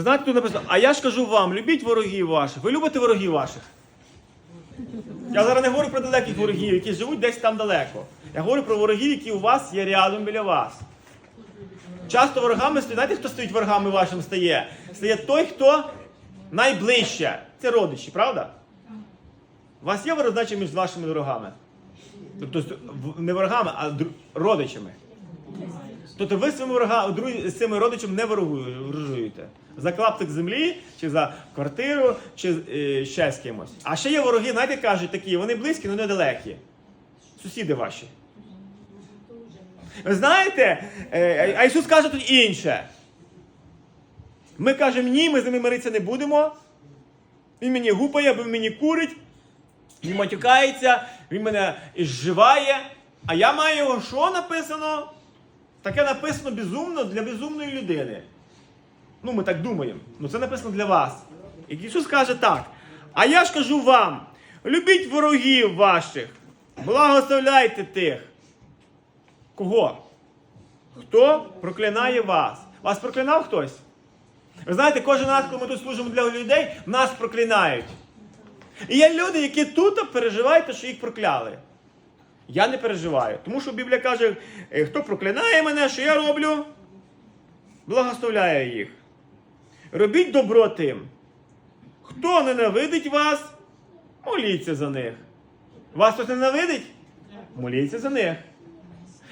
Знаєте, тут написано, а я ж кажу вам, любіть ворогів ваших. Ви любите ворогів ваших? Я зараз не говорю про далеких ворогів, які живуть десь там далеко. Я говорю про ворогів, які у вас є рядом біля вас. Часто ворогами стоїть, знаєте, хто стоїть ворогами вашим стає? Стає той, хто найближче. Це родичі, правда? У вас є ворожнеча між вашими ворогами? Тобто не ворогами, а родичами. Тобто ви з ворога, з цими родичами не ворожуєте. За клаптик землі, чи за квартиру, чи е, ще з кимось. А ще є вороги, знаєте, кажуть такі, вони близькі, але недалекі. Сусіди ваші. Ви знаєте, е, а Ісус каже тут інше. Ми кажемо, ні, ми з ними миритися не будемо. Він мені гупає, він мені курить, він матюкається, він мене зживає. А я маю його що написано? Таке написано безумно для безумної людини. Ну, ми так думаємо. Ну це написано для вас. І Ісус каже так. А я ж кажу вам: любіть ворогів ваших, благословляйте тих. Кого? Хто проклинає вас? Вас проклинав хтось? Ви знаєте, кожен раз, коли ми тут служимо для людей, нас проклинають. І є люди, які тут переживають, що їх прокляли. Я не переживаю. Тому що Біблія каже, е, хто проклинає мене, що я роблю? Благословляю їх. Робіть добро тим. Хто ненавидить вас, моліться за них. Вас хтось ненавидить? Моліться за них.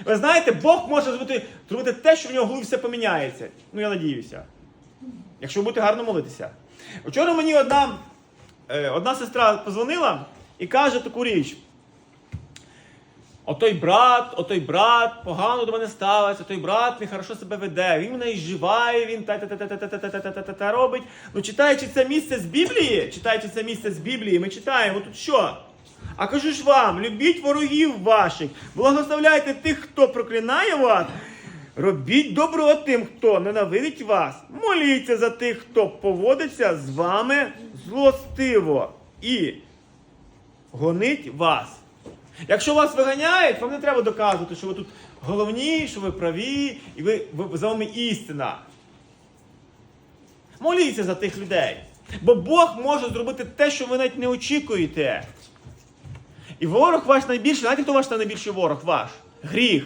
Ви знаєте, Бог може зробити, зробити те, що в нього голові все поміняється. Ну, я надіюся. Якщо ви будете гарно молитися. Вчора мені одна, е, одна сестра позвонила і каже таку річ. Отой брат, отой брат погано до мене ставиться, отой брат нехорошо себе веде, він мене іживає, він та та та та та та та та та робить. Ну, читаючи це місце з Біблії, читаючи це місце з Біблії, ми читаємо тут що? А кажу ж вам, любіть ворогів ваших, благословляйте тих, хто проклинає вас. Робіть добро тим, хто ненавидить вас. Моліться за тих, хто поводиться з вами злостиво і гонить вас. Якщо вас виганяють, вам не треба доказувати, що ви тут головні, що ви праві, і ви, ви за вами істина. Моліться за тих людей. Бо Бог може зробити те, що ви навіть не очікуєте. І ворог ваш найбільший, знаєте, хто ваш найбільший ворог ваш? Гріх.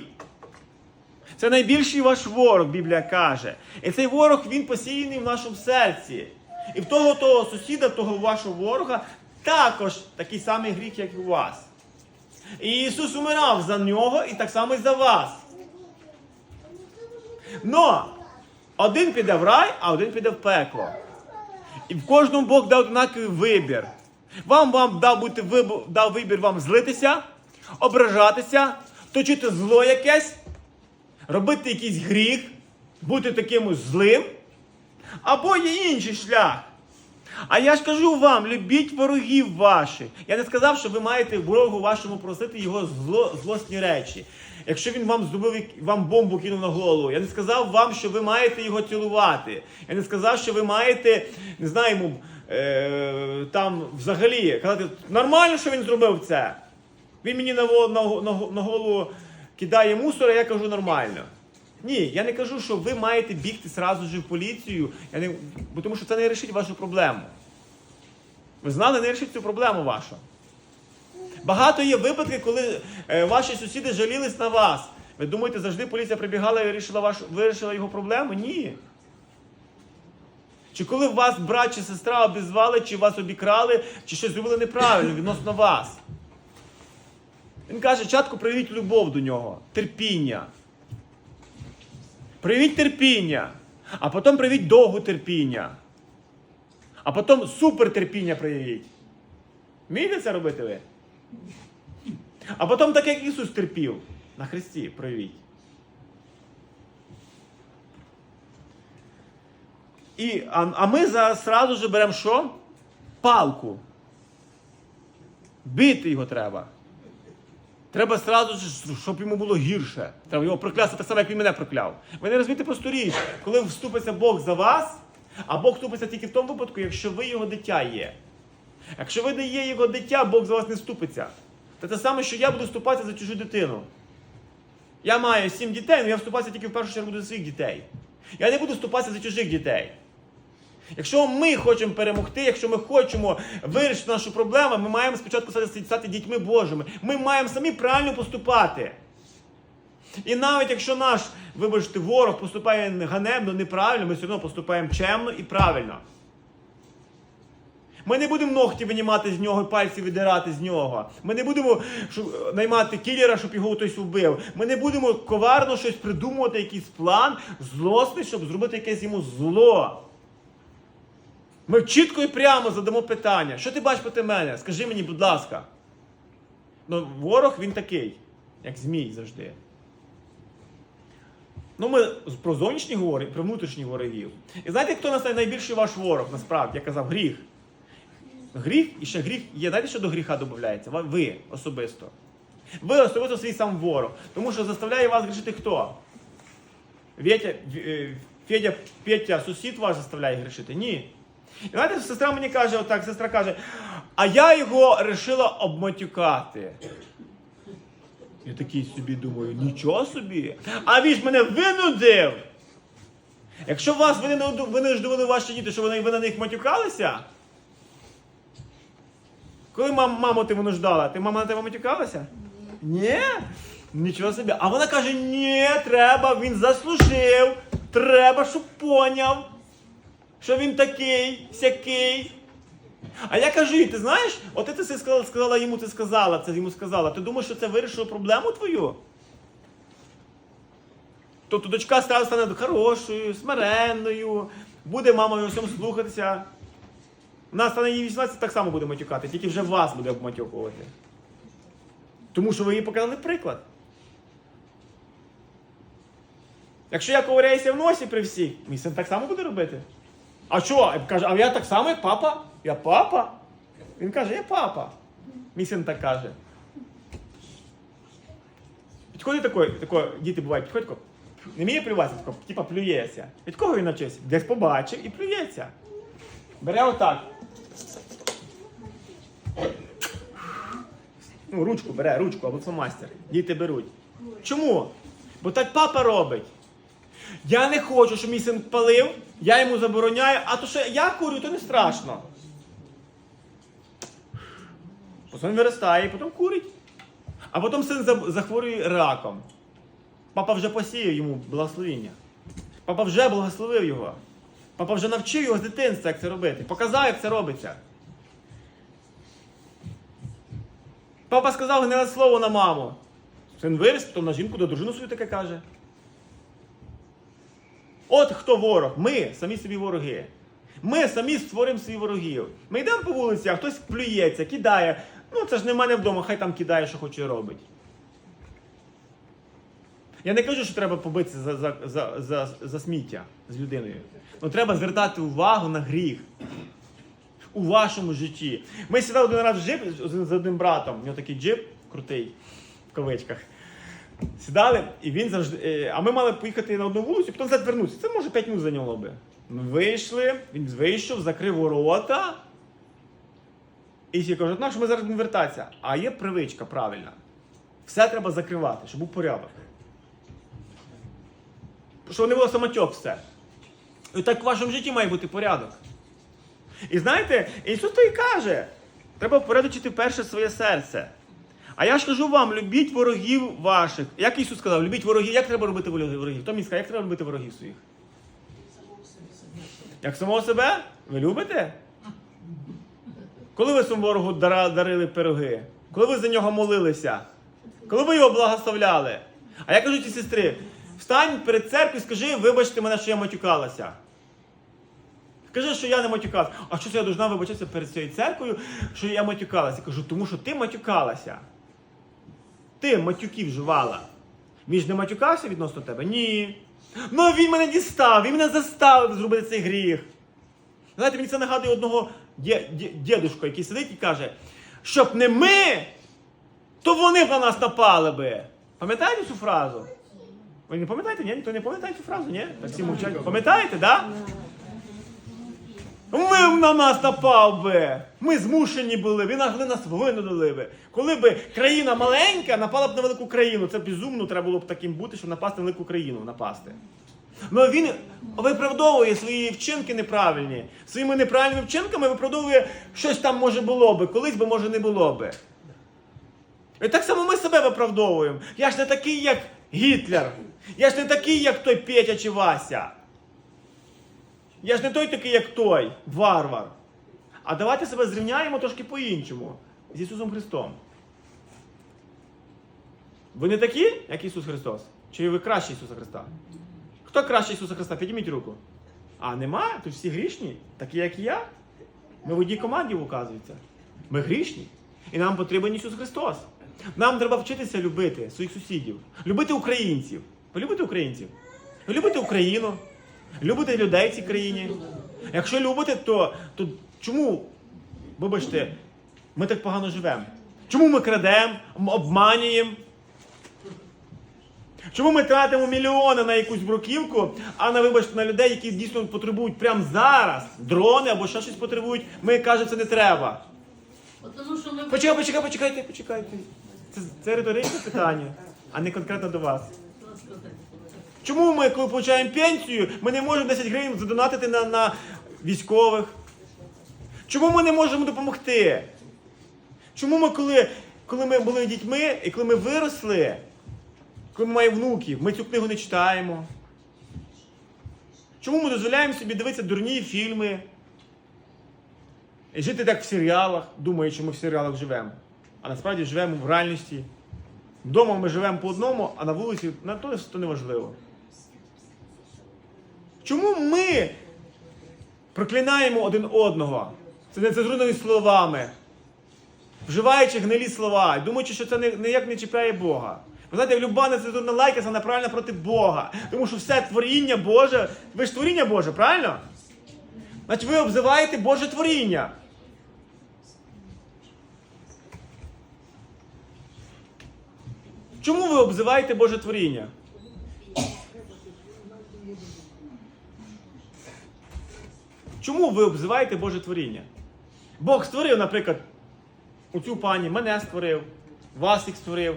Це найбільший ваш ворог, Біблія каже. І цей ворог він посіяний в нашому серці. І в того того сусіда, того вашого ворога, також такий самий гріх, як і у вас. І Ісус умирав за нього і так само і за вас. Но один піде в рай, а один піде в пекло. І в кожному Бог дав однаковий вибір. Вам вам дав бути виб- дав вибір вам злитися, ображатися, точити зло якесь, робити якийсь гріх, бути таким злим. Або є інший шлях. А я ж кажу вам, любіть ворогів ваших. Я не сказав, що ви маєте ворогу вашому просити його зло, злосні речі. Якщо він вам зробив вам бомбу кинув на голову, я не сказав вам, що ви маєте його цілувати. Я не сказав, що ви маєте, не знаю, йому, е, там взагалі казати, нормально, що він зробив це. Він мені на, на, на, на голову кидає мусор, а я кажу нормально. Ні, я не кажу, що ви маєте бігти зразу ж в поліцію, я не, бо тому що це не вирішить вашу проблему. Ви знали, не вирішить цю проблему вашу. Багато є випадків, коли е, ваші сусіди жалілись на вас. Ви думаєте, завжди поліція прибігала і вирішила, вашу, вирішила його проблему? Ні. Чи коли вас брат чи сестра обізвали, чи вас обікрали, чи щось зробили неправильно відносно вас. Він каже, чатку проявіть любов до нього, терпіння. Проявіть терпіння, а потім проявіть довгу терпіння. А потім супертерпіння проявіть. Вмієте це робити ви? А потім так, як Ісус терпів на Христі, проявіть. І, а, а ми за, сразу же беремо що? Палку. Бити його треба. Треба сразу ж, щоб йому було гірше. Треба його проклясти так само, як він мене прокляв. Ви не розумієте просту річ, коли вступиться Бог за вас, а Бог вступиться тільки в тому випадку, якщо ви його дитя є. Якщо ви не є його дитя, Бог за вас не вступиться. Це те саме, що я буду вступатися за чужу дитину. Я маю сім дітей, але я вступатися тільки в першу чергу до своїх дітей. Я не буду вступатися за чужих дітей. Якщо ми хочемо перемогти, якщо ми хочемо вирішити нашу проблему, ми маємо спочатку стати, дітьми Божими. Ми маємо самі правильно поступати. І навіть якщо наш, вибачте, ворог поступає ганебно, неправильно, ми все одно поступаємо чемно і правильно. Ми не будемо ногті винімати з нього, пальці видирати з нього. Ми не будемо шу- наймати кілера, щоб його хтось вбив. Ми не будемо коварно щось придумувати, якийсь план, злосний, щоб зробити якесь йому зло. Ми чітко і прямо задамо питання: що ти бачиш проти мене? Скажи мені, будь ласка. Ну, ворог він такий, як змій завжди. Ну, ми про зовнішні говоримо, про внутрішні ворогів. І знаєте, хто нас найбільший ваш ворог, насправді, я казав, гріх. Гріх і ще гріх є. Знаєте, що до гріха додається? Ви особисто. Ви особисто свій сам ворог. Тому що заставляє вас грішити хто? Вєтя, В- е, Федя, Петя, сусід вас заставляє грішити? Ні. І знаєте, сестра мені каже, отак, сестра каже, а я його рішила обматюкати. Я такий собі думаю, нічого собі. А він ж мене винудив. Якщо вас винуждували ваші діти, що вони, ви на них матюкалися? Коли мам, маму ти винуждала, ти мама на тебе матюкалася? Ні? Нічого собі. А вона каже: ні, треба, він заслужив. Треба, щоб поняв, що він такий, сякий. А я кажу, їй, ти знаєш, от ти це сказала, сказала йому, ти сказала, це йому сказала. Ти думаєш, що це вирішило проблему твою? Тобто дочка стане, стане хорошою, смиренною, буде мамою всьому слухатися. Вона стане їй 18, так само буде матюкати, тільки вже вас буде обматюкувати. Тому що ви їй показали приклад. Якщо я ковиряюся в носі при всіх, мій син так само буде робити. А що? Каже, а я так само, папа? Я папа? Він каже, я папа. Мій син так каже. Підходить такой, тако, діти бувають, підходить тако, не вміє плюватися, типа плюється. Від кого він навчився? Десь побачив і плюється. Бере отак. Ну, ручку бере, ручку або фломастер. Діти беруть. Чому? Бо так папа робить. Я не хочу, щоб мій син палив, я йому забороняю, а то що я курю, то не страшно. Потім виростає, потім курить. А потім син захворює раком. Папа вже посіяв йому благословіння. Папа вже благословив його. Папа вже навчив його з дитинства, як це робити. Показав, як це робиться. Папа сказав гниле слово на маму. Син виріс, потім на жінку до дружину свою таке каже. От хто ворог. Ми самі собі вороги. Ми самі створюємо свої ворогів. Ми йдемо по вулиці, а хтось плюється, кидає. Ну це ж не в мене вдома, хай там кидає, що хоче робить. Я не кажу, що треба побитися за, за, за, за, за сміття з людиною. Ну треба звертати увагу на гріх у вашому житті. Ми сідали один раз в джип з одним братом. У нього такий джип крутий, в кавичках. Сідали, і він завжди. е, А ми мали поїхати на одну вулицю, потім назад. Це може 5 минут зайняло би. Ми вийшли, він вийшов, закрив ворота. І всі кажуть, ну, що ми зараз будемо вертатися. А є привичка правильна. Все треба закривати, щоб був порядок. Щоб не було самотьок все. І так в вашому житті має бути порядок. І знаєте, Ісус то і каже, треба впорядочити перше своє серце. А я ж кажу вам, любіть ворогів ваших. Як Ісус сказав, любіть ворогів. Як треба робити ворогів? Хто мені сказав, як треба робити ворогів своїх? Як самого себе? Ви любите? Коли ви своєму ворогу дарили пироги? Коли ви за нього молилися? Коли ви його благословляли? А я кажу ті сестри, встань перед церквою і скажи, вибачте мене, що я матюкалася. Скажи, що я не матюкалася. А що це я должна вибачатися перед цією церквою, що я матюкалася? Я кажу, тому що ти матюкалася. Ти матюків вживала. Він ж не матюкався відносно тебе? Ні. Ну він мене дістав, він мене заставив зробити цей гріх. Знаєте, мені це нагадує одного дє- який сидить і каже, щоб не ми, то вони б на нас напали би. Пам'ятаєте цю фразу? Ви не пам'ятаєте? Ні? Ніхто не пам'ятає цю фразу, ні? Так всі мовчать. Пам'ятаєте, так? Да? Ми на нас напав би. Ми змушені були, нас, ви нас винудили би. Коли б країна маленька напала б на велику країну, це безумно треба було б таким бути, щоб напасти на велику країну напасти. Але він виправдовує свої вчинки неправильні. Своїми неправильними вчинками виправдовує щось там може було би, колись би може не було би. І так само ми себе виправдовуємо. Я ж не такий, як Гітлер. Я ж не такий, як той Петя чи Вася. Я ж не той такий, як той, варвар. А давайте себе зрівняємо трошки по-іншому з Ісусом Христом. Ви не такі, як Ісус Христос? Чи ви краще Ісуса Христа? Хто краще Ісуса Христа? Підніміть руку. А нема? Тут всі грішні, такі, як і я. Ми в одній команді, указується. Ми грішні. І нам потрібен Ісус Христос. Нам треба вчитися любити своїх сусідів, любити українців. Ви любите українців? Ви любите Україну, любите людей в цій країні. Якщо любите, то, то чому, вибачте, ми так погано живемо? Чому ми крадемо, обманюємо? Чому ми тратимо мільйони на якусь бруківку, а на вибачте на людей, які дійсно потребують прямо зараз дрони або ще щось потребують, ми кажемо, це не треба. Почекайте, почекайте, почекайте, почекайте. Це, це риторичне питання, а не конкретно до вас. Чому ми, коли получаємо пенсію, ми не можемо 10 гривень задонатити на, на військових? Чому ми не можемо допомогти? Чому ми, коли, коли ми були дітьми і коли ми виросли, коли ми маємо внуків, ми цю книгу не читаємо? Чому ми дозволяємо собі дивитися дурні фільми? І жити так в серіалах, думаючи, що ми в серіалах живемо. А насправді живемо в реальності. Вдома ми живемо по одному, а на вулиці на то, то неважливо. Чому ми проклинаємо один одного? Це не це словами, вживаючи гнилі слова, думаючи, що це ніяк не чіпляє Бога. Ви знаєте, люба нецензурна лайка це направлена проти Бога. Тому що все творіння Боже, ви ж творіння Боже, правильно? Значить, ви обзиваєте Боже творіння. Чому ви обзиваєте Боже творіння? Чому ви обзиваєте Боже творіння? Бог створив, наприклад, оцю пані, мене створив, вас їх створив.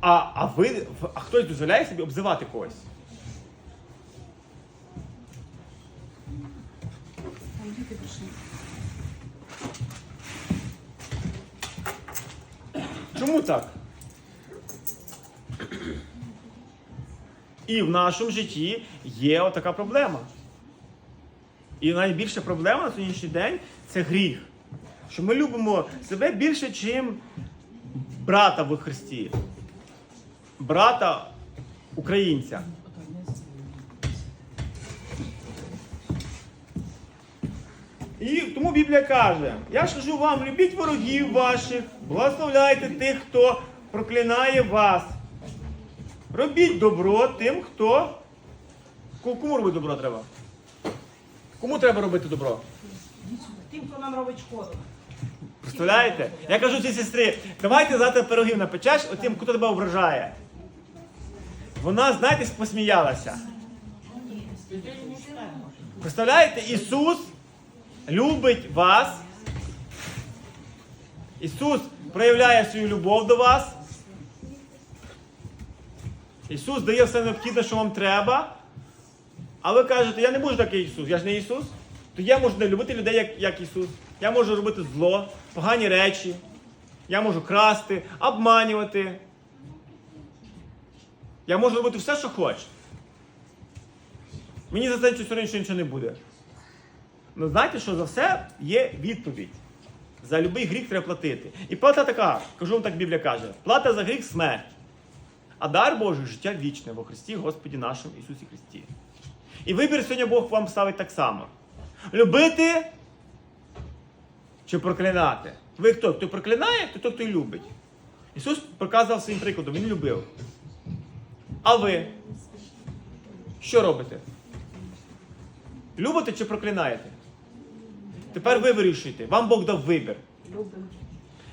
А, а ви, а хтось дозволяє собі обзивати когось? Чому так? І в нашому житті є отака проблема. І найбільша проблема на сьогоднішній день це гріх. Що ми любимо себе більше, ніж брата в Христі. Брата українця. І тому Біблія каже: я ж кажу вам, любіть ворогів ваших, благословляйте тих, хто проклинає вас. Робіть добро тим, хто. Кому робити добро треба? Кому треба робити добро? Тим, хто нам робить шкоду. Представляєте? Я кажу цій сестрі, давайте завтра пирогів напечеш отим, хто тебе ображає. Вона, знаєте, посміялася. Представляєте, Ісус любить вас. Ісус проявляє свою любов до вас. Ісус дає все необхідне, що вам треба. А ви кажете, я не можу такий Ісус, я ж не Ісус. То я можу не любити людей, як, як Ісус. Я можу робити зло, погані речі. Я можу красти, обманювати. Я можу робити все, що хочу. Мені за це нічого нічого нічого не буде. Ну знаєте, що за все є відповідь. За будь-який гріх треба платити. І плата така, кажу вам так Біблія каже: плата за гріх смерть. А дар Божий життя вічне во Христі Господі нашому Ісусі Христі. І вибір сьогодні Бог вам ставить так само. Любити чи проклинати? Ви хто? Хто проклинає, то той, хто й любить. Ісус показував своїм прикладом, Він любив. А ви? Що робите? Любите чи проклинаєте? Тепер ви вирішуєте. Вам Бог дав вибір.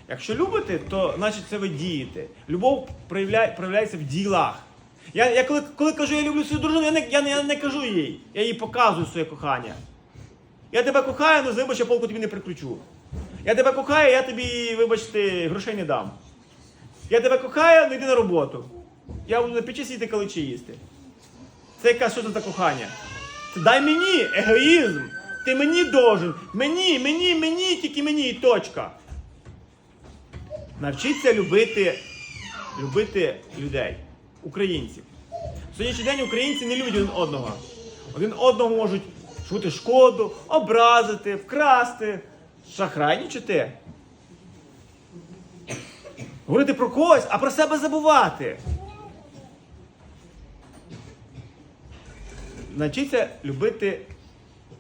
Якщо любите, то значить це ви дієте. Любов проявляє, проявляється в ділах. Я, я коли, коли кажу, я люблю свою дружину, я не, я, я не кажу їй. Я їй показую своє кохання. Я тебе кохаю, ну вибач, я полку тобі не прикручу. Я тебе кохаю, я тобі, вибачте, грошей не дам. Я тебе кохаю, ну йди на роботу. Я буду на печі сидіти каличі їсти. Це яка що це за кохання? Це дай мені, егоїзм. Ти мені должен. Мені, мені, мені, тільки мені і точка. Навчіться любити, любити людей, українців. В сьогоднішній день українці не люблять один одного. Один одного можуть чути шкоду, образити, вкрасти, шахрайнічити. Говорити про когось, а про себе забувати. Навчіться любити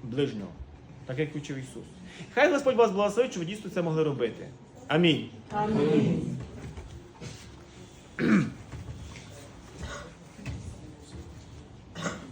ближнього, так як учив Ісус. Хай Господь вас благословить, щоб ви дійсно це могли робити. Амінь. Амінь.